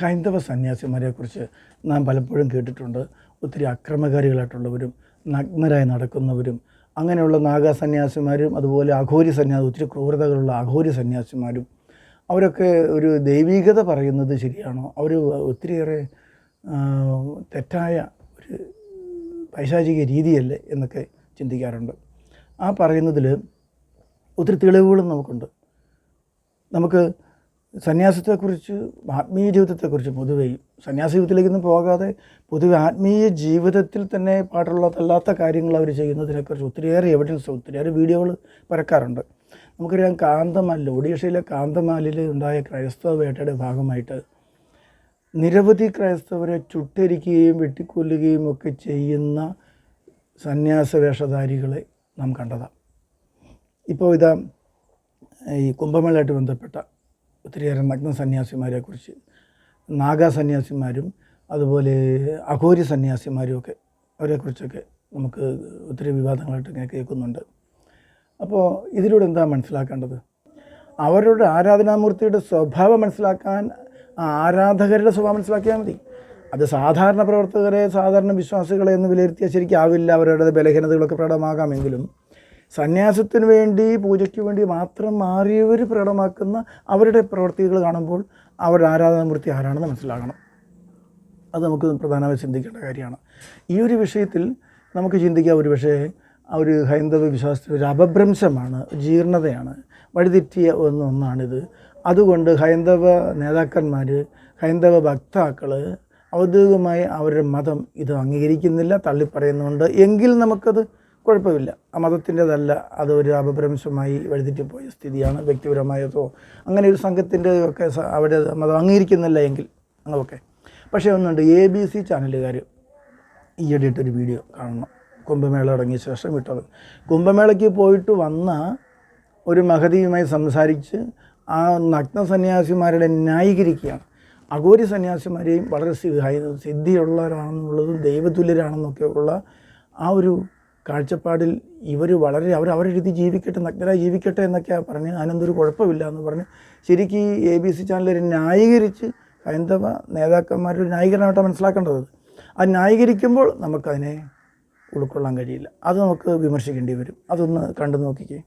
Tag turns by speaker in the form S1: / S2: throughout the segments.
S1: ഹൈന്ദവ സന്യാസിമാരെക്കുറിച്ച് നാം പലപ്പോഴും കേട്ടിട്ടുണ്ട്. ഒത്തിരി അക്രമകാരികളായിട്ടുള്ളവരും നഗ്നരായി നടക്കുന്നവരും അങ്ങനെയുള്ള നാഗ സന്യാസിമാരും അതുപോലെ അഘോരി സന്യാസി ഒത്തിരി ക്രൂരതകളുള്ള അഘോരി സന്യാസിമാരും. അവരൊക്കെ ഒരു ദൈവീകത പറയുന്നത് ശരിയാണോ? അവർ ഒത്തിരിയേറെ തെറ്റായ ഒരു പൈശാചിക രീതിയല്ലേ എന്നൊക്കെ ചിന്തിക്കാറുണ്ട്. ആ പറയുന്നതിൽ ഒത്തിരി തെളിവുകളും നമുക്കുണ്ട്. നമുക്ക് സന്യാസത്തെക്കുറിച്ച് ആത്മീയ ജീവിതത്തെക്കുറിച്ച് പൊതുവേ സന്യാസ ജീവിതത്തിലേക്കൊന്നും പോകാതെ പൊതുവെ ആത്മീയ ജീവിതത്തിൽ തന്നെ പാടുള്ളതല്ലാത്ത കാര്യങ്ങൾ അവർ ചെയ്യുന്നതിനെക്കുറിച്ച് ഒത്തിരിയേറെ എവിഡൻസ് ഒത്തിരിയേറെ വീഡിയോകൾ പരക്കാറുണ്ട്. നമുക്കറിയാം കാന്തമാലിൽ ഒഡീഷയിലെ കാന്തമാലിൽ ഉണ്ടായ ക്രൈസ്തവ വേട്ടയുടെ ഭാഗമായിട്ട് നിരവധി ക്രൈസ്തവരെ ചുട്ടരിക്കുകയും വെട്ടിക്കൊല്ലുകയും ഒക്കെ ചെയ്യുന്ന സന്യാസ വേഷധാരികളെ നാം കണ്ടതാണ്. ഇപ്പോൾ ഇതാ ഈ കുംഭമേളയായിട്ട് ബന്ധപ്പെട്ട ഒത്തിരിയേറെ നഗ്ന സന്യാസിമാരെ കുറിച്ച് നാഗ സന്യാസിമാരും അതുപോലെ അഘോരി സന്യാസിമാരും ഒക്കെ അവരെക്കുറിച്ചൊക്കെ നമുക്ക് ഒത്തിരി വിവാദങ്ങളായിട്ട് ഇങ്ങനെ കേൾക്കുന്നുണ്ട്. അപ്പോൾ ഇതിലൂടെ എന്താ മനസ്സിലാക്കേണ്ടത്? അവരുടെ ആരാധനാമൂർത്തിയുടെ സ്വഭാവം മനസ്സിലാക്കാൻ ആരാധകരുടെ സ്വഭാവം മനസ്സിലാക്കിയാൽ മതി. അത് സാധാരണ പ്രവർത്തകരെ സാധാരണ വിശ്വാസികളെ എന്ന് വിലയിരുത്തിയാൽ ആവില്ല അവരുടെ ബലഹീനതകളൊക്കെ പ്രകടമാകാമെങ്കിലും സന്യാസത്തിന് വേണ്ടി പൂജയ്ക്ക് വേണ്ടി മാത്രം മാറിയവർ പ്രകടമാക്കുന്ന അവരുടെ പ്രവർത്തികൾ കാണുമ്പോൾ അവരുടെ ആരാധനാമൂർത്തി ആരാണെന്ന് മനസ്സിലാകണം. അത് നമുക്ക് പ്രധാനമായി ചിന്തിക്കേണ്ട കാര്യമാണ്. ഈ ഒരു വിഷയത്തിൽ നമുക്ക് ചിന്തിക്കാം. ഒരു പക്ഷേ ആ ഒരു ഹൈന്ദവ വിശ്വാസത്തിൽ ഒരു അപഭ്രംശമാണ് ജീർണതയാണ് വഴിതെറ്റിയ ഒന്ന് ഒന്നാണിത്. അതുകൊണ്ട് ഹൈന്ദവ നേതാക്കന്മാർ ഹൈന്ദവ ഭക്താക്കൾ ഔദ്യോഗികമായി അവരുടെ മതം ഇത് അംഗീകരിക്കുന്നില്ല തള്ളിപ്പറയുന്നുണ്ട്. എങ്കിൽ നമുക്കത് കുഴപ്പമില്ല. ആ മതത്തിന്റെതല്ല അത് ഒരു അപഭ്രംശമായി പോയ സ്ഥിതിയാണ് വ്യക്തിപരമായതോ അങ്ങനെ ഒരു സംഘത്തിന്റെ ഒക്കെ അവിടെ മതം അംഗീകരിക്കുന്നില്ല എങ്കിൽ അങ്ങനെയൊക്കെ. പക്ഷേ ഒന്നുണ്ട് എ ബി സി ചാനലുകാർ ഈയിടെ ഇട്ടൊരു വീഡിയോ കാണണം. കുംഭമേള തുടങ്ങിയ ശേഷം ഇട്ടത് കുംഭമേളയ്ക്ക് പോയിട്ട് വന്ന ഒരു മഹതിയുമായി സംസാരിച്ച് ആ നഗ്ന സന്യാസിമാരുടെ ന്യായീകരിക്കുകയാണ്. അഘോരി സന്യാസിമാരെയും വളരെ സിദ്ധിയുള്ളവരാണെന്നുള്ളതും ദൈവതുല്യരാണെന്നൊക്കെ ഉള്ള ആ ഒരു കാഴ്ചപ്പാടിൽ ഇവർ വളരെ അവർ അവരുടെ രീതി ജീവിക്കട്ടെ നഗ്നരായി ജീവിക്കട്ടെ എന്നൊക്കെയാണ് പറഞ്ഞ് അതിനെന്തൊരു കുഴപ്പമില്ല എന്ന് പറഞ്ഞ് ശരിക്കും ഈ എ ബി സി ചാനലിൽ ന്യായീകരിച്ച് ഹൈന്ദവ നേതാക്കന്മാരുടെ ന്യായീകരണമായിട്ടാണ് മനസ്സിലാക്കേണ്ടത്. അത് ന്യായീകരിക്കുമ്പോൾ നമുക്കതിനെ ഉൾക്കൊള്ളാൻ കഴിയില്ല. അത് നമുക്ക് വിമർശിക്കേണ്ടി വരും. അതൊന്ന് കണ്ടു നോക്കിക്കേ.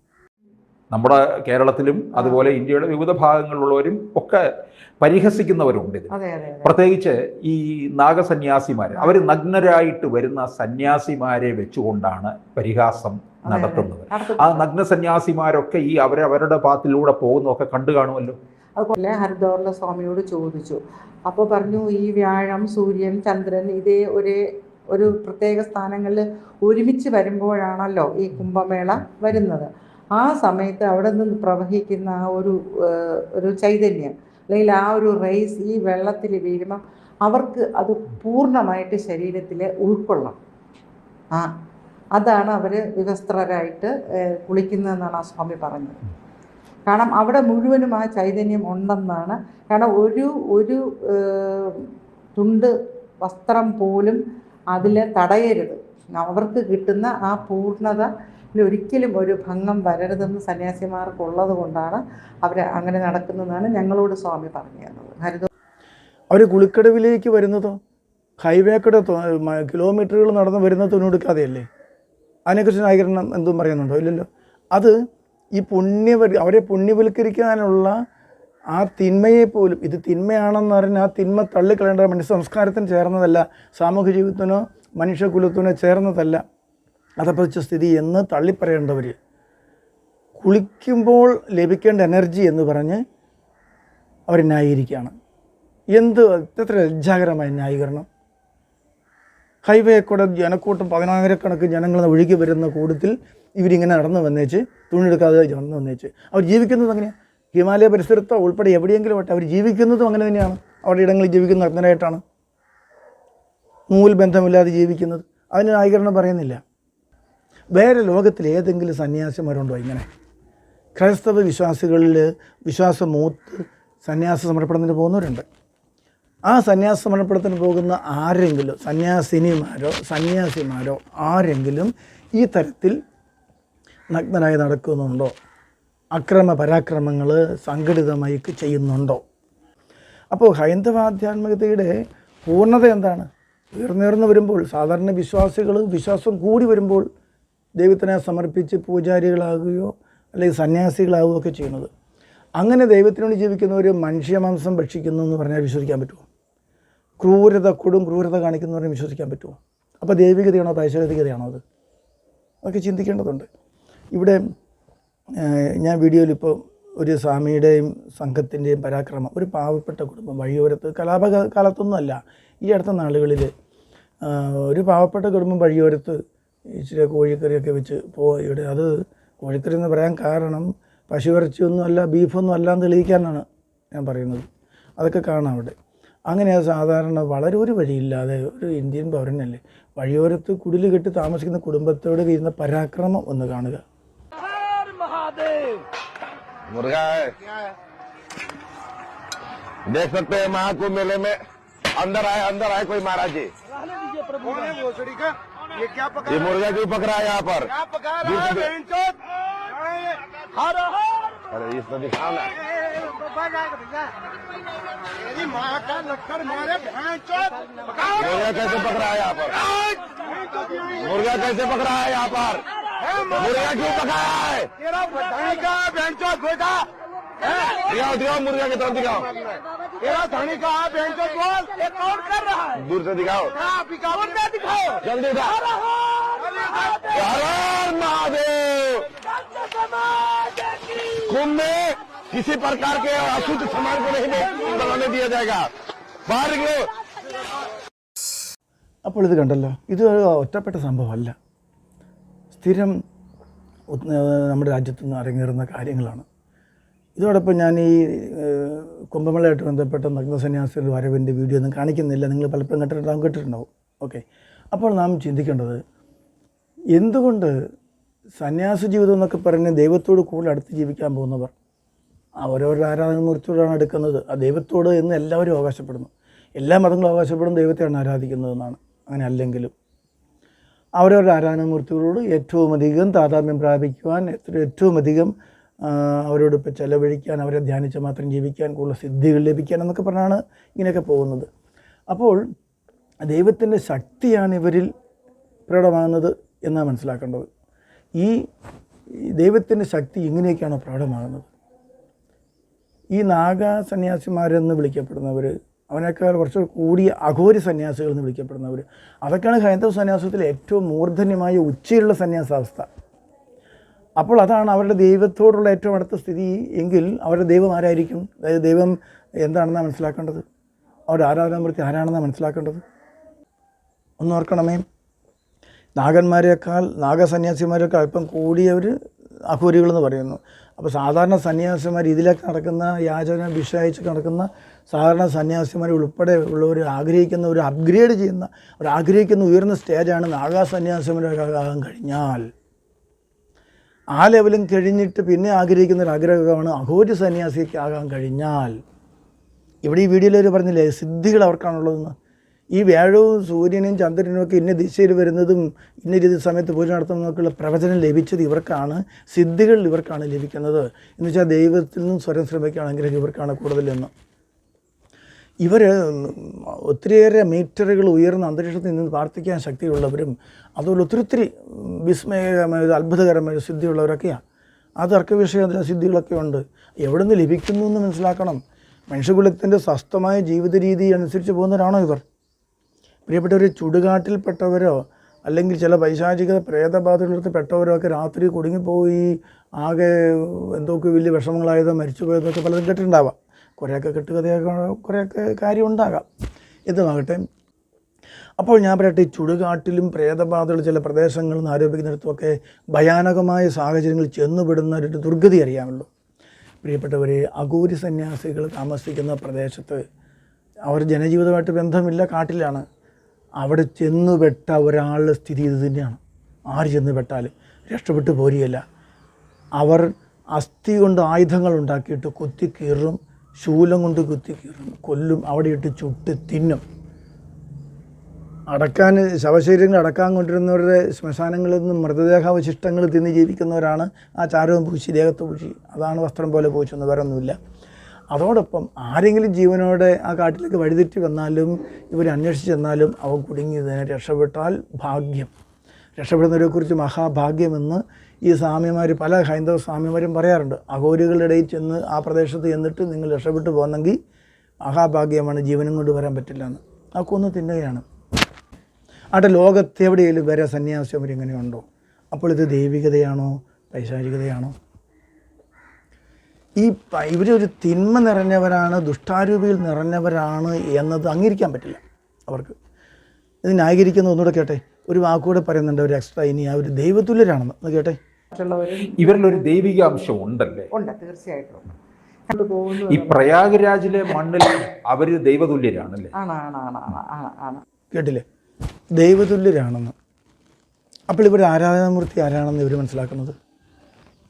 S2: നമ്മുടെ കേരളത്തിലും അതുപോലെ ഇന്ത്യയുടെ വിവിധ ഭാഗങ്ങളിലുള്ളവരും ഒക്കെ പരിഹസിക്കുന്നവരുണ്ട് ഇത് പ്രത്യേകിച്ച് ഈ നാഗസന്യാസിമാർ അവർ നഗ്നരായിട്ട് വരുന്ന സന്യാസിമാരെ വെച്ചുകൊണ്ടാണ് പരിഹാസം നടത്തുന്നത്. ആ. നഗ്ന സന്യാസിമാരൊക്കെ ഈ അവരവരുടെ പാത്തിലൂടെ പോകുന്നൊക്കെ കണ്ടു കാണുമല്ലോ.
S3: അതുപോലെ ഹരിദ്വാറിലെ സ്വാമിയോട് ചോദിച്ചു. അപ്പോൾ പറഞ്ഞു ഈ വ്യാഴം സൂര്യൻ ചന്ദ്രൻ ഇതേ ഒരേ ഒരു പ്രത്യേക സ്ഥാനങ്ങളിൽ ഒരുമിച്ച് വരുമ്പോഴാണല്ലോ ഈ കുംഭമേള വരുന്നത്. ആ സമയത്ത് അവിടെ നിന്ന് പ്രവഹിക്കുന്ന ആ ഒരു ഒരു ചൈതന്യം അല്ലെങ്കിൽ ആ ഒരു റേസ് ഈ വെള്ളത്തിൽ വീഴുമ്പം അവർക്ക് അത് പൂർണമായിട്ട് ശരീരത്തിൽ ഉൾക്കൊള്ളണം. ആ അതാണ് അവർ വിവസ്ത്രരായിട്ട് കുളിക്കുന്നതെന്നാണ് ആ സ്വാമി പറഞ്ഞത്. കാരണം അവിടെ മുഴുവനും ആ ചൈതന്യം ഉണ്ടെന്നാണ്. കാരണം ഒരു ഒരു തുണ്ട് വസ്ത്രം പോലും അതിൽ തടയരുത്. അവർക്ക് കിട്ടുന്ന ആ പൂർണത ഒരിക്കലും ഒരു ഭംഗം വരരുതെന്ന് സന്യാസിമാർക്കുള്ളത് കൊണ്ടാണ് അവർ അങ്ങനെ നടക്കുന്നതെന്നാണ് ഞങ്ങളോട് സ്വാമി പറഞ്ഞു തന്നത് ഹരിത
S1: അവർ കുളിക്കടവിലേക്ക് വരുന്നതോ? ഹൈവേ കിലോമീറ്ററുകൾ നടന്ന് വരുന്ന തുണിയെടുക്കാതെയല്ലേ അതിനെക്കുറിച്ച് ന്യായീകരണം എന്തും പറയുന്നുണ്ടോ? ഇല്ലല്ലോ. അത് ഈ പുണ്യവ അവരെ പുണ്യവൽക്കരിക്കാനുള്ള ആ തിന്മയെ പോലും ഇത് തിന്മയാണെന്ന് പറഞ്ഞാൽ ആ തിന്മ തള്ളിക്കളയേണ്ട മനുഷ്യ സംസ്കാരത്തിന് ചേർന്നതല്ല. സാമൂഹ്യ ജീവിതത്തിനോ മനുഷ്യകുലത്തിനോ ചേർന്നതല്ല. അതപ്പതിച്ച സ്ഥിതി എന്ന് തള്ളിപ്പറയേണ്ടവർ കുളിക്കുമ്പോൾ ലഭിക്കേണ്ട എനർജി എന്ന് പറഞ്ഞ് അവർ ന്യായീകരിക്കുകയാണ്. എന്ത് എത്ര ലജ്ജാകരമായ ന്യായീകരണം. ഹൈവേ കൂടെ ജനക്കൂട്ടം പതിനായിരക്കണക്കിന് ജനങ്ങൾ ഒഴുകി വരുന്ന കൂട്ടത്തിൽ ഇവരിങ്ങനെ നടന്നു വന്നേച്ച് തുണിയെടുക്കാതെ നടന്നു വന്നേച്ച്. അവർ ജീവിക്കുന്നത് അങ്ങനെയാണ് ഹിമാലയ പരിസരത്തോ ഉൾപ്പെടെ എവിടെയെങ്കിലും ആട്ടെ അവർ ജീവിക്കുന്നതും അങ്ങനെ തന്നെയാണ്. അവരുടെ ഇടങ്ങളിൽ ജീവിക്കുന്ന നഗ്നരായിട്ടാണ്. നൂൽ ബന്ധമില്ലാതെ ജീവിക്കുന്നത്. അതിന് ന്യായീകരണം പറയുന്നില്ല. വേറെ ലോകത്തിൽ ഏതെങ്കിലും സന്യാസിമാരുണ്ടോ ഇങ്ങനെ? ക്രൈസ്തവ വിശ്വാസികളിൽ വിശ്വാസം മൂത്ത് സന്യാസ സമർപ്പണത്തിന് പോകുന്നവരുണ്ട്. ആ സന്യാസ സമർപ്പണത്തിന് പോകുന്ന ആരെങ്കിലും സന്യാസിനിമാരോ സന്യാസിമാരോ ആരെങ്കിലും ഈ തരത്തിൽ നഗ്നനായി നടക്കുന്നുണ്ടോ? അക്രമ പരാക്രമങ്ങൾ സംഘടിതമായി ചെയ്യുന്നുണ്ടോ? അപ്പോൾ ഹൈന്ദവ ആധ്യാത്മികതയുടെ പൂർണത എന്താണ്? ഉയർന്നുയർന്നു വരുമ്പോൾ സാധാരണ വിശ്വാസികൾ വിശ്വാസം കൂടി വരുമ്പോൾ ദൈവത്തിനെ സമർപ്പിച്ച് പൂജാരികളാകുകയോ അല്ലെങ്കിൽ സന്യാസികളാവുകയോ ഒക്കെ ചെയ്യുന്നത്. അങ്ങനെ ദൈവത്തിനോട് ജീവിക്കുന്നവർ മനുഷ്യമാംസം ഭക്ഷിക്കുന്നു എന്ന് പറഞ്ഞാൽ വിശ്വസിക്കാൻ പറ്റുമോ? ക്രൂരത കൊടും ക്രൂരത കാണിക്കുന്നവരെ വിശ്വസിക്കാൻ പറ്റുമോ? അപ്പോൾ ദൈവികതയാണോ പൈശാചികതയാണോ അത്? അതൊക്കെ ചിന്തിക്കേണ്ടതുണ്ട്. ഇവിടെ ഞാൻ വീഡിയോയിൽ ഇപ്പോൾ ഒരു സ്വാമിയുടെയും സംഘത്തിന്റെയും പരാക്രമം ഒരു പാവപ്പെട്ട കുടുംബം വഴിയോരത്ത് കലാപ കാലത്തൊന്നുമല്ല. ഈ അടുത്ത നാളുകളിൽ ഒരു പാവപ്പെട്ട കുടുംബം വഴിയോരത്ത് ഇച്ചിരി കോഴിക്കറിയൊക്കെ വെച്ച് പോയിട്ട് അത് കോഴിക്കറി എന്ന് പറയാൻ കാരണം പശുവിറച്ചിയൊന്നും അല്ല ബീഫൊന്നും അല്ല എന്ന് തെളിയിക്കാനാണ് ഞാൻ പറയുന്നത് അതൊക്കെ കാണാം അവിടെ അങ്ങനെ സാധാരണ വളരെ ഒരു വഴിയില്ലാതെ ഒരു ഇന്ത്യൻ പൗരനല്ലേ വഴിയോരത്ത് കുടിൽ കെട്ടി താമസിക്കുന്ന കുടുംബത്തോട് ചെയ്യുന്ന പരാക്രമം ഒന്ന് കാണുക
S4: मुर्गा है देख सकते हैं महाकुंभ मेले में अंदर आए अंदर आए कोई महाराज जी
S5: कौन है भोसड़ी का ये क्या पका
S4: ये मुर्गा क्यों पक रहा है यहाँ पर?
S5: क्या पका रहा
S4: अरे इसको तो दिखाओ ना।
S5: मेरी माँ का लक्कर मारे
S4: मुर्गा कैसे पक रहा है यहाँ पर? मुर्गा कैसे पक रहा है यहाँ पर? मुर्गा क्यों पकड़ा है?
S5: तेरा बताएगा
S4: दिखाओ दिखाओ मुर्गा की तरफ दिखाओ
S5: तेरा धनी का बहनचोद बोल ये कौन कर रहा है
S4: दूर से दिखाओ
S5: हाँ बिकावन में दिखाओ
S4: जल्दी दिखाओ हर हर महादेव कुंभ में किसी प्रकार के अशुद्ध सामान को नहीं बनाने दिया जाएगा बाहर निकलो
S1: അപ്പോൾ ഇത് കണ്ടല്ലോ ഇത് ഒരു ഒറ്റപ്പെട്ട സംഭവമല്ല സ്ഥിരം ഉത്- ഏഹ് നമ്മുടെ രാജ്യത്ത് നിന്ന് അരങ്ങേറുന്ന കാര്യങ്ങളാണ് ഇതോടൊപ്പം ഞാൻ ഈ കുംഭമേളയായിട്ട് ബന്ധപ്പെട്ട നഗ്നസന്യാസിയുടെ വരവിന്റെ വീഡിയോ ഒന്നും കാണിക്കുന്നില്ല. നിങ്ങൾ പലപ്പോഴും കേട്ടിട്ടുണ്ടാവും കേട്ടിട്ടുണ്ടാവും. ഓക്കെ. അപ്പോൾ നാം ചിന്തിക്കേണ്ടത് എന്തുകൊണ്ട് സന്യാസ ജീവിതം എന്നൊക്കെ പറഞ്ഞ് ദൈവത്തോട് കൂടുതൽ അടുത്ത് ജീവിക്കാൻ പോകുന്നവർ അവരവരുടെ ആരാധനമൂർത്തിയോടാണ് എടുക്കുന്നത്. ആ ദൈവത്തോട് എന്ന് എല്ലാവരും അവകാശപ്പെടുന്നു. എല്ലാ മതങ്ങളും അവകാശപ്പെടും ദൈവത്തെയാണ് ആരാധിക്കുന്നതെന്നാണ് അങ്ങനെ അല്ലെങ്കിലും അവരവരുടെ ആരാധനാമൂർത്തികളോട് ഏറ്റവും അധികം താതാമ്യം പ്രാപിക്കുവാൻ ഏറ്റവും അധികം അവരോട് ഇപ്പോൾ ചെലവഴിക്കാൻ അവരെ ധ്യാനിച്ച് മാത്രം ജീവിക്കാൻ കൂടുതൽ സിദ്ധികൾ ലഭിക്കാൻ എന്നൊക്കെ പറഞ്ഞാണ് ഇങ്ങനെയൊക്കെ പോകുന്നത്. അപ്പോൾ ദൈവത്തിന്റെ ശക്തിയാണ് ഇവരിൽ പ്രകടമാകുന്നത് എന്നാണ് മനസ്സിലാക്കേണ്ടത്. ഈ ദൈവത്തിന്റെ ശക്തി ഇങ്ങനെയൊക്കെയാണ് പ്രകടമാകുന്നത്? ഈ നാഗ സന്യാസിമാരെന്ന് വിളിക്കപ്പെടുന്നവർ അവനേക്കാൾ കുറച്ച് കൂടിയ അഘോരി സന്യാസികൾ എന്ന് വിളിക്കപ്പെടുന്നവർ അതൊക്കെയാണ് ഹൈന്ദവ സന്യാസത്തിലെ ഏറ്റവും മൂർധന്യമായ ഉച്ചയുള്ള സന്യാസാവസ്ഥ. അപ്പോൾ അതാണ് അവരുടെ ദൈവത്തോടുള്ള ഏറ്റവും അടുത്ത സ്ഥിതി എങ്കിൽ അവരുടെ ദൈവം ആരായിരിക്കും? അതായത് ദൈവം എന്താണെന്നാണ് മനസ്സിലാക്കേണ്ടത്? അവരുടെ ആരാധനാമൂർത്തി ആരാണെന്നാണ് മനസ്സിലാക്കേണ്ടത്? ഒന്ന് ഓർക്കണമേ. നാഗന്മാരെക്കാൾ നാഗസന്യാസിമാരെക്കാൾ അല്പം കൂടിയവർ അഘോരികളെന്ന് പറയുന്നു. അപ്പോൾ സാധാരണ സന്യാസിമാർ ഇതിലേക്ക് നടക്കുന്ന യാചന വിഷയച്ച് നടക്കുന്ന സാധാരണ സന്യാസിമാർ ഉൾപ്പെടെ ഉള്ളവർ ആഗ്രഹിക്കുന്ന ഒരു അപ്ഗ്രേഡ് ചെയ്യുന്ന ഒരു ആഗ്രഹിക്കുന്ന ഉയർന്ന സ്റ്റേജാണ് നാഗാ സന്യാസിമാരാകാൻ കഴിഞ്ഞാൽ. ആ ലെവലും കഴിഞ്ഞിട്ട് പിന്നെ ആഗ്രഹിക്കുന്ന ഒരു ആഗ്രഹമാണ് അഘോരി സന്യാസിക്ക് ആകാൻ കഴിഞ്ഞാൽ. ഇവിടെ ഈ വീഡിയോയിൽ അവർ പറഞ്ഞില്ലേ സിദ്ധികൾ അവർക്കാണുള്ളതെന്ന്. ഈ വ്യാഴവും സൂര്യനും ചന്ദ്രനും ഒക്കെ ഇന്ന ദിശയിൽ വരുന്നതും ഇന്ന രീതി സമയത്ത് പൂജ നടത്തുന്നതൊക്കെയുള്ള പ്രവചനം ലഭിച്ചത് ഇവർക്കാണ് സിദ്ധികൾ ഇവർക്കാണ് ലഭിക്കുന്നത്. എന്ന് വെച്ചാൽ ദൈവത്തിൽ നിന്നും സ്വരം ശ്രമിക്കുകയാണെങ്കിൽ ഇവർക്കാണ് കൂടുതലെന്ന്. ഇവർ ഒത്തിരിയേറെ മീറ്ററുകൾ ഉയർന്ന അന്തരീക്ഷത്തിൽ നിന്ന് പ്രാർത്ഥിക്കാൻ ശക്തിയുള്ളവരും അതുപോലെ ഒത്തിരി ഒത്തിരി വിസ്മയകരമായ അത്ഭുതകരമായ സിദ്ധിയുള്ളവരൊക്കെയാണ്. ആ തർക്കവിഷയ സിദ്ധികളൊക്കെ ഉണ്ട്. എവിടെ നിന്ന് ലഭിക്കുന്നു എന്ന് മനസ്സിലാക്കണം. മനുഷ്യകുലത്തിന്റെ സ്വസ്ഥമായ ജീവിത രീതി അനുസരിച്ച് പോകുന്നവരാണോ ഇവർ? പ്രിയപ്പെട്ടവർ ചുടുകാട്ടിൽപ്പെട്ടവരോ അല്ലെങ്കിൽ ചില പൈശാചിക പ്രേതബാധകളിലത്ത് പെട്ടവരോ ഒക്കെ രാത്രി കുടുങ്ങിപ്പോയി ആകെ എന്തൊക്കെ വലിയ വിഷമങ്ങളായതോ മരിച്ചു പോയതൊക്കെ പലതും കേട്ടിട്ടുണ്ടാവാം. കുറേയൊക്കെ കെട്ടുകഥയൊക്കെ കുറേയൊക്കെ കാര്യം ഉണ്ടാകാം എന്തുമാകട്ടെ അപ്പോൾ ഞാൻ പറയട്ടെ ചുടുകാട്ടിലും പ്രേതബാധകൾ ചില പ്രദേശങ്ങളിൽ നിന്ന് ആരോപിക്കുന്നിടത്തുമൊക്കെ ഭയാനകമായ സാഹചര്യങ്ങളിൽ ചെന്നുപെടുന്ന ഒരു ദുർഗതി അറിയാമല്ലോ. പ്രിയപ്പെട്ടവരെ അഗൂരി സന്യാസികൾ താമസിക്കുന്ന പ്രദേശത്ത് അവർ ജനജീവിതമായിട്ട് ബന്ധമില്ല കാട്ടിലാണ്. അവിടെ ചെന്നുപെട്ട ഒരാളുടെ സ്ഥിതി ഇത് തന്നെയാണ്. ആര് ചെന്നുപെട്ടാലും രക്ഷപ്പെട്ടു പോരുകയില്ല. അവർ അസ്ഥി കൊണ്ട് ആയുധങ്ങൾ ഉണ്ടാക്കിയിട്ട് കുത്തിക്കീറും ശൂലം കൊണ്ട് കുത്തി കീറും. കൊല്ലും അവിടെ ഇട്ട് ചുട്ട് തിന്നും. അടക്കാൻ ശവശരീരങ്ങൾ അടക്കാൻ കൊണ്ടിരുന്നവരുടെ ശ്മശാനങ്ങളിൽ നിന്നും മൃതദേഹാവശിഷ്ടങ്ങൾ തിന്ന് ജീവിക്കുന്നവരാണ് ആ ചാരവും പൂശി ദേഹത്ത് പൂശി. അതാണ് വസ്ത്രം പോലെ പൂശുന്നത് വേറെ ഒന്നുമില്ല അതോടൊപ്പം ആരെങ്കിലും ജീവനോടെ ആ കാട്ടിലേക്ക് വഴിതെറ്റി വന്നാലും ഇവർ അന്വേഷിച്ച് ചെന്നാലും അവ കുടുങ്ങിയതിനെ രക്ഷപ്പെട്ടാൽ ഭാഗ്യം. രക്ഷപ്പെടുന്നവരെക്കുറിച്ച് മഹാഭാഗ്യമെന്ന് ഈ സ്വാമിമാർ പല ഹൈന്ദവ സ്വാമിമാരും പറയാറുണ്ട് അഘോരികളുടെ ഇടയിൽ ചെന്ന് ആ പ്രദേശത്ത് ചെന്നിട്ട് നിങ്ങൾ രക്ഷപ്പെട്ടു പോകുന്നെങ്കിൽ മഹാഭാഗ്യമാണ് ജീവനും കൊണ്ട് വരാൻ പറ്റില്ല എന്ന് ആ കൊന്ന് തിന്നുകയാണ് അവിടെ ലോകത്തെവിടെയെങ്കിലും വരെ സന്യാസിമാർ ഇങ്ങനെയുണ്ടോ അപ്പോൾ ഇത് ദൈവികതയാണോ? പൈശാചികതയാണോ? ഈ ഇവരൊരു തിന്മ നിറഞ്ഞവരാണ് ദുഷ്ടാരൂപിയിൽ നിറഞ്ഞവരാണ് എന്നത് അംഗീകരിക്കാൻ പറ്റില്ല അവർക്ക്. ഇത് ന്യായീകരിക്കുന്ന ഒന്നുകൂടെ കേട്ടെ. ഒരു വാക്കുകൂടെ പറയുന്നുണ്ട് ഒരു എക്സ്ട്രാ ഇനി അവർ ദൈവതുല്യരാണെന്ന്. കേട്ടെ.
S2: ഇവരിലൊരു ദൈവിക അംശം ഉണ്ടല്ലേ?
S3: ഉണ്ട് തീർച്ചയായിട്ടും.
S2: ഈ പ്രയാഗ്രാജിലെ മണ്ണിൽ അവർ ദൈവതുല്യരാണല്ലേ?
S1: കേട്ടില്ലേ? ദൈവതുല്യരാണെന്ന്. അപ്പോൾ ഇവരുടെ ആരാധനാമൂർത്തി ആരാണെന്ന് ഇവർ മനസ്സിലാക്കുന്നത്?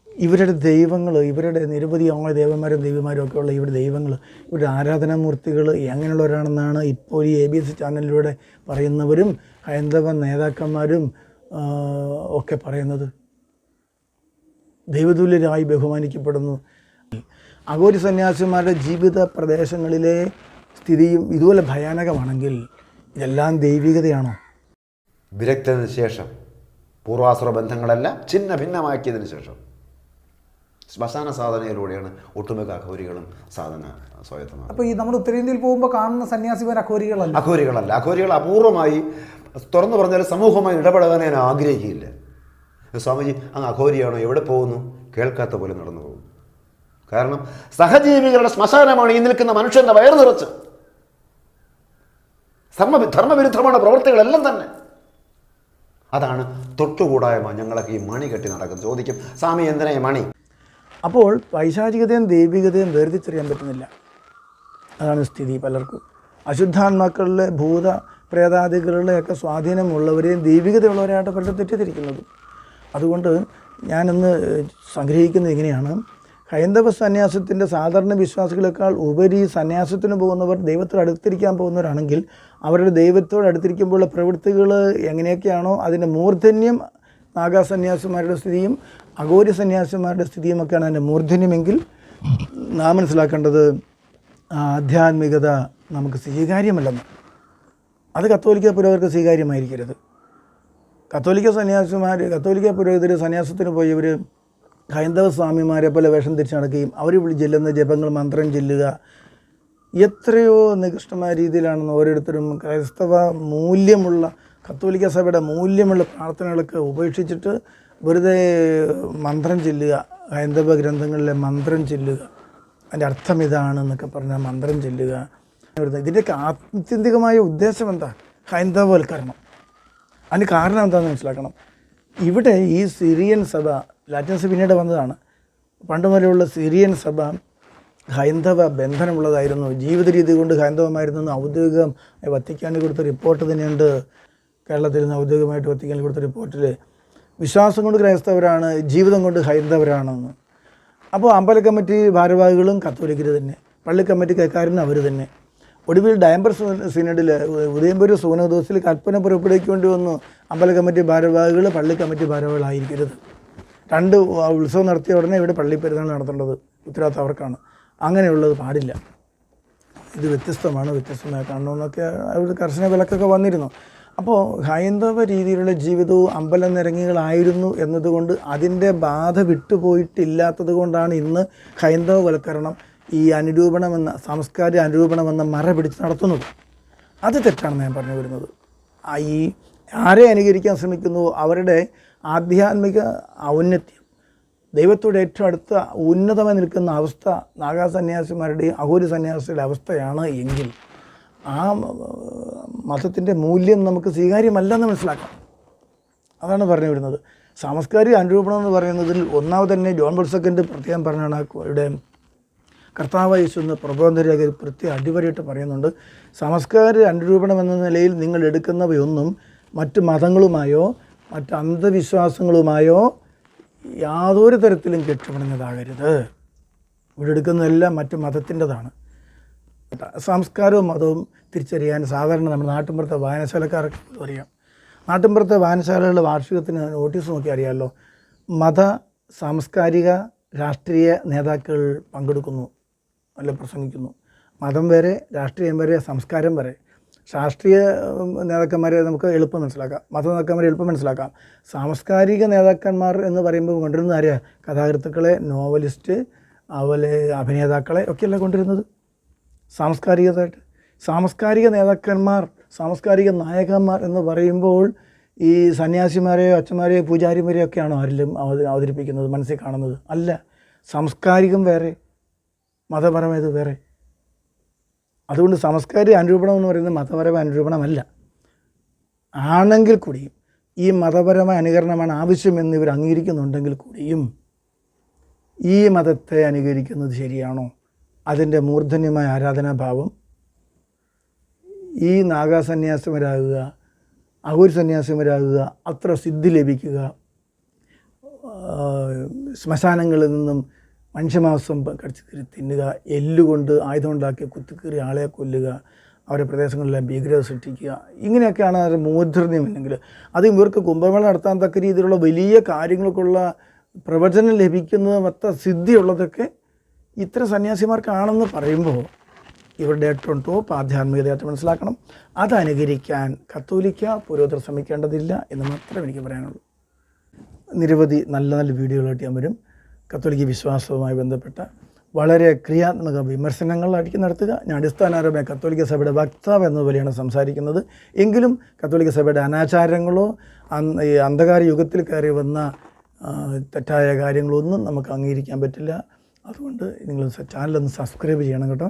S1: ഇവരുടെ ദൈവങ്ങൾ ഇവരുടെ നിരവധിയായ ദേവന്മാരും ദേവിമാരും ഒക്കെ ഉള്ള ഇവരുടെ ദൈവങ്ങൾ ഇവരുടെ ആരാധനാമൂർത്തികൾ എങ്ങനെയുള്ളവരാണെന്നാണ് ഇപ്പോൾ ഈ എ ബി എസ് ചാനലിലൂടെ പറയുന്നവരും ഹൈന്ദവ നേതാക്കന്മാരും ഒക്കെ പറയുന്നത്. ദൈവതുല്യരായി ബഹുമാനിക്കപ്പെടുന്നു. അഘോരി സന്യാസിമാരുടെ ജീവിത പ്രദേശങ്ങളിലെ സ്ഥിതിയും ഇതുപോലെ ഭയാനകമാണെങ്കിൽ ഇതെല്ലാം ദൈവികതയാണോ?
S6: വിരക്തതിന് ശേഷം പൂർവാസുര ബന്ധങ്ങളെല്ലാം ഛിന്ന ഭിന്നമാക്കിയതിന് ശേഷം. ശ്മശാന സാധനയിലൂടെയാണ് ഒട്ടുമിക്ക അഘോരികളും സാധന സ്വായത്തമാക്കുന്നത്
S7: അപ്പോൾ ഈ നമ്മൾ ഉത്തരേന്ത്യയിൽ പോകുമ്പോൾ കാണുന്ന സന്യാസിമാർ അഘോരികളല്ല?
S6: അഘോരികളല്ല. അഘോരികൾ അപൂർവമായി തുറന്നു പറഞ്ഞാൽ സമൂഹമായി ഇടപെടാൻ ഞാൻ ആഗ്രഹിക്കില്ല. സ്വാമിജി അങ്ങ് അഘോരിയാണോ? എവിടെ പോകുന്നു? കേൾക്കാത്ത പോലെ നടന്നു പോകും കാരണം സഹജീവികളുടെ ശ്മശാനമാണ് ഈ നിൽക്കുന്ന മനുഷ്യന്റെ വയറ് നിറച്ച്. ധർമ്മ ധർമ്മവിരുദ്ധമാണ് പ്രവൃത്തികളെല്ലാം തന്നെ. അതാണ് തൊട്ടുകൂടായ്മ ഞങ്ങളൊക്കെ ഈ മണി കെട്ടി നടക്കുന്നത്. ചോദിക്കും സ്വാമി എന്തിനാ മണി?
S1: അപ്പോൾ പൈശാചികതയും ദൈവികതയും വേർതിരിച്ചറിയാൻ പറ്റുന്നില്ല. അതാണ് സ്ഥിതി പലർക്കും. അശുദ്ധാത്മാക്കളിലെ ഭൂത പ്രേതാദികളിലെയൊക്കെ സ്വാധീനമുള്ളവരെയും ദൈവികതയുള്ളവരായിട്ട് പലരും തെറ്റിദ്ധരിക്കുന്നത്. അതുകൊണ്ട് ഞാനിന്ന് സംഗ്രഹിക്കുന്നത് ഇങ്ങനെയാണ്. ഹൈന്ദവ സന്യാസത്തിന്റെ സാധാരണ വിശ്വാസികളെക്കാൾ ഉപരി സന്യാസത്തിന് പോകുന്നവർ ദൈവത്തോട് അടുത്തിരിക്കാൻ പോകുന്നവരാണെങ്കിൽ അവരുടെ ദൈവത്തോട് അടുത്തിരിക്കുമ്പോഴുള്ള പ്രവൃത്തികൾ എങ്ങനെയൊക്കെയാണോ അതിന്റെ മൂർധന്യം നാഗാസന്യാസിമാരുടെ സ്ഥിതിയും അഘോരി സന്യാസിമാരുടെ സ്ഥിതിയുമൊക്കെയാണ് അതിന്റെ മൂർധന്യമെങ്കിൽ നാം മനസ്സിലാക്കേണ്ടത് ആധ്യാത്മികത നമുക്ക് സ്വീകാര്യമല്ലെന്ന്. അത് കത്തോലിക്ക പുരോഗർക്ക് സ്വീകാര്യമായിരിക്കരുത്. കത്തോലിക്ക സന്യാസിമാർ കത്തോലിക്ക പുരോഹിതർ സന്യാസത്തിന് പോയി ഇവർ ഹൈന്ദവ സ്വാമിമാരെ പോലെ വേഷം തിരിച്ചു നടക്കുകയും അവർ ചെല്ലുന്ന ജപങ്ങൾ മന്ത്രം ചെല്ലുക. എത്രയോ നികൃഷ്ടമായ രീതിയിലാണെന്ന് ഓരോരുത്തരും ക്രൈസ്തവ മൂല്യമുള്ള കത്തോലിക്ക സഭയുടെ മൂല്യമുള്ള പ്രാർത്ഥനകളൊക്കെ ഉപേക്ഷിച്ചിട്ട് വെറുതെ മന്ത്രം ചെല്ലുക ഹൈന്ദവ ഗ്രന്ഥങ്ങളിലെ മന്ത്രം ചെല്ലുക. അതിന്റെ അർത്ഥം ഇതാണ് എന്നൊക്കെ പറഞ്ഞാൽ മന്ത്രം ചെല്ലുക. ഇതിന്റെയൊക്കെ ആത്യന്തികമായ ഉദ്ദേശം എന്താ? ഹൈന്ദവവൽക്കരണം. അതിന് കാരണം എന്താണെന്ന് മനസ്സിലാക്കണം. ഇവിടെ ഈ സിറിയൻ സഭ ലാറ്റിൻസ് പിന്നീട് വന്നതാണ്. പണ്ട് മുതലുള്ള സിറിയൻ സഭ ഹൈന്ദവ ബന്ധനമുള്ളതായിരുന്നു. ജീവിത രീതി കൊണ്ട് ഹൈന്ദവമായിരുന്നു എന്ന് ഔദ്യോഗികം വത്തിക്കാനിൽ കൊടുത്ത റിപ്പോർട്ട് തന്നെയുണ്ട്. കേരളത്തിൽ നിന്ന് ഔദ്യോഗികമായിട്ട് വത്തിക്കാനിൽ കൊടുത്ത റിപ്പോർട്ടിൽ വിശ്വാസം കൊണ്ട് ക്രൈസ്തവരാണ് ജീവിതം കൊണ്ട് ഹൈന്ദവരാണെന്ന്. അപ്പോൾ അമ്പല കമ്മിറ്റി ഭാരവാഹികളും കത്തോലിക്കർ തന്നെ. പള്ളി കമ്മിറ്റി കമ്മിറ്റിക്കാരും അവർ തന്നെ. ഒടുവിൽ ഡയംബർ സിനഡിൽ ഉദയംപുര സൂനദോസിൽ കൽപ്പന പുറപ്പെടുവിക്കേണ്ടി വന്നു. അമ്പല കമ്മിറ്റി ഭാരവാഹികൾ പള്ളി കമ്മിറ്റി ഭാരവാഹികളായിരിക്കരുത്. രണ്ട് ഉത്സവം നടത്തിയ ഉടനെ ഇവിടെ പള്ളി പെരുന്നാൾ നടത്തേണ്ടത് ഉത്തരവാദിത്തം അവർക്കാണ്. അങ്ങനെയുള്ളത് പാടില്ല. ഇത് വ്യത്യസ്തമാണ് വ്യത്യസ്തമായി കാണണമെന്നൊക്കെ അവർ കർശന വിലക്കൊക്കെ വന്നിരുന്നു. അപ്പോൾ ഹൈന്ദവ രീതിയിലുള്ള ജീവിതവും അമ്പലം നിരങ്ങികളായിരുന്നു എന്നതുകൊണ്ട് അതിന്റെ ബാധ വിട്ടുപോയിട്ടില്ലാത്തത് കൊണ്ടാണ് ഇന്ന് ഹൈന്ദവവൽക്കരണം ഈ അനുരൂപണമെന്ന സാംസ്കാരിക അനുരൂപണമെന്ന മറ പിടിച്ച് നടത്തുന്നത്. അത് തെറ്റാണെന്ന് ഞാൻ പറഞ്ഞു വരുന്നത്. ഈ ആരെ അനുകരിക്കാൻ ശ്രമിക്കുന്നു? അവരുടെ ആധ്യാത്മിക ഔന്നത്യം. ദൈവത്തോട് ഏറ്റവും അടുത്ത ഉന്നതമായി നിൽക്കുന്ന അവസ്ഥ നാഗാ സന്യാസിമാരുടെയും അഹോരി സന്യാസിയുടെ അവസ്ഥയാണ് എങ്കിൽ ആ മതത്തിന്റെ മൂല്യം നമുക്ക് സ്വീകാര്യമല്ലെന്ന് മനസ്സിലാക്കാം. അതാണ് പറഞ്ഞു വരുന്നത്. സാംസ്കാരിക അനുരൂപണം എന്ന് പറയുന്നതിൽ ഒന്നാമത് തന്നെ ജോൺ ബോൾ സെക്കൻഡ് പ്രത്യേകം പറഞ്ഞാണ് ഇവിടെ കർത്താവ് യേശു എന്ന് പ്രബോധനരേഖ പ്രത്യേക അടിവരയിട്ട് പറയുന്നുണ്ട്. സംസ്കാര അനുരൂപണം എന്ന നിലയിൽ നിങ്ങൾ എടുക്കുന്നവയൊന്നും മറ്റ് മതങ്ങളുമായോ മറ്റ് അന്ധവിശ്വാസങ്ങളുമായോ യാതൊരു തരത്തിലും കെട്ടുപിണഞ്ഞതാകരുത് ഇവിടെ എടുക്കുന്നതെല്ലാം മറ്റ് മതത്തിന്റെതാണ്. സംസ്കാരവും മതവും തിരിച്ചറിയാൻ സാധാരണ നമ്മുടെ നാട്ടിൻപുറത്തെ വായനശാലക്കാർക്ക് അറിയാം. നാട്ടിൻപുറത്തെ വായനശാലകളുടെ വാർഷികത്തിന് നോട്ടീസ് നോക്കി അറിയാമല്ലോ. മത സാംസ്കാരിക രാഷ്ട്രീയ നേതാക്കൾ പങ്കെടുക്കുന്നു. നല്ല പ്രസംഗിക്കുന്നു. മതം വരെ രാഷ്ട്രീയം വരെ സംസ്കാരം വരെ. രാഷ്ട്രീയ നേതാക്കന്മാരെ നമുക്ക് എളുപ്പം മനസ്സിലാക്കാം. മത നേതാക്കന്മാരെ എളുപ്പം മനസ്സിലാക്കാം. സാംസ്കാരിക നേതാക്കന്മാർ എന്ന് പറയുമ്പോൾ കൊണ്ടുവരുന്ന ആരെയാ കഥാകൃത്തുക്കളെ നോവലിസ്റ്റ് അതുപോലെ അഭിനേതാക്കളെ ഒക്കെയല്ല കൊണ്ടുവരുന്നത്? സാംസ്കാരികതായിട്ട്. സാംസ്കാരിക നേതാക്കന്മാർ സാംസ്കാരിക നായകന്മാർ എന്ന് പറയുമ്പോൾ ഈ സന്യാസിമാരെയോ അച്ഛന്മാരെയോ പൂജാരിമാരെയോ ഒക്കെയാണോ ആരിലും അവത അവതരിപ്പിക്കുന്നത് മനസ്സിൽ കാണുന്നത്? അല്ല. സാംസ്കാരികം വേറെ. മതപരമേത് വേറെ. അതുകൊണ്ട് സംസ്കാരിക അനുരൂപണം എന്ന് പറയുന്നത് മതപരമായ അനുരൂപണമല്ല. ആണെങ്കിൽ കൂടിയും ഈ മതപരമായ അനുകരണമാണ് ആവശ്യമെന്ന് ഇവർ അംഗീകരിക്കുന്നുണ്ടെങ്കിൽ കൂടിയും ഈ മതത്തെ അനുകരിക്കുന്നത് ശരിയാണോ? അതിന്റെ മൂർധന്യമായ ആരാധനാഭാവം. ഈ നാഗാസന്യാസിമരാകുക അഹൂർ സന്യാസിമരാകുക അത്ര സിദ്ധി ലഭിക്കുക ശ്മശാനങ്ങളിൽ നിന്നും മനുഷ്യമാംസം കടിച്ച് തിന്നുക എല്ലുകൊണ്ട് ആയുധമുണ്ടാക്കി കുത്തിക്കീറി ആളെ കൊല്ലുക അവരുടെ പ്രദേശങ്ങളിലെല്ലാം ഭീകരത സൃഷ്ടിക്കുക ഇങ്ങനെയൊക്കെയാണ് അത് മൂർധന്യമെങ്കിൽ അത് ഇവർക്ക് കുംഭമേള നടത്താൻ തക്ക രീതിയിലുള്ള വലിയ കാര്യങ്ങൾക്കുള്ള പ്രവചനം ലഭിക്കുന്നതും അത്ര സിദ്ധിയുള്ളതൊക്കെ ഇത്ര സന്യാസിമാർക്കാണെന്ന് പറയുമ്പോൾ ഇവരുടെ ഏറ്റവും ടോപ്പ് ആധ്യാത്മികതയായിട്ട് മനസ്സിലാക്കണം. അത് കത്തോലിക്ക പുരോഹിതർ ശ്രമിക്കേണ്ടതില്ല എന്ന് മാത്രമേ എനിക്ക് പറയാനുള്ളൂ. നിരവധി നല്ല നല്ല വീഡിയോകളായിട്ട് ഞാൻ വരും. കത്തോലിക്ക വിശ്വാസവുമായി ബന്ധപ്പെട്ട വളരെ ക്രിയാത്മക വിമർശനങ്ങളായിരിക്കും നടത്തുക. ഞാൻ അടിസ്ഥാനപരമായ കത്തോലിക്ക സഭയുടെ വക്താവ് എന്നതുപോലെയാണ് സംസാരിക്കുന്നത്. എങ്കിലും കത്തോലിക്ക സഭയുടെ അനാചാരങ്ങളോ ഈ അന്ധകാര യുഗത്തിൽ കയറി വന്ന തെറ്റായ കാര്യങ്ങളൊന്നും നമുക്ക് അംഗീകരിക്കാൻ പറ്റില്ല. അതുകൊണ്ട് നിങ്ങൾ ചാനലൊന്ന് സബ്സ്ക്രൈബ് ചെയ്യണം കേട്ടോ.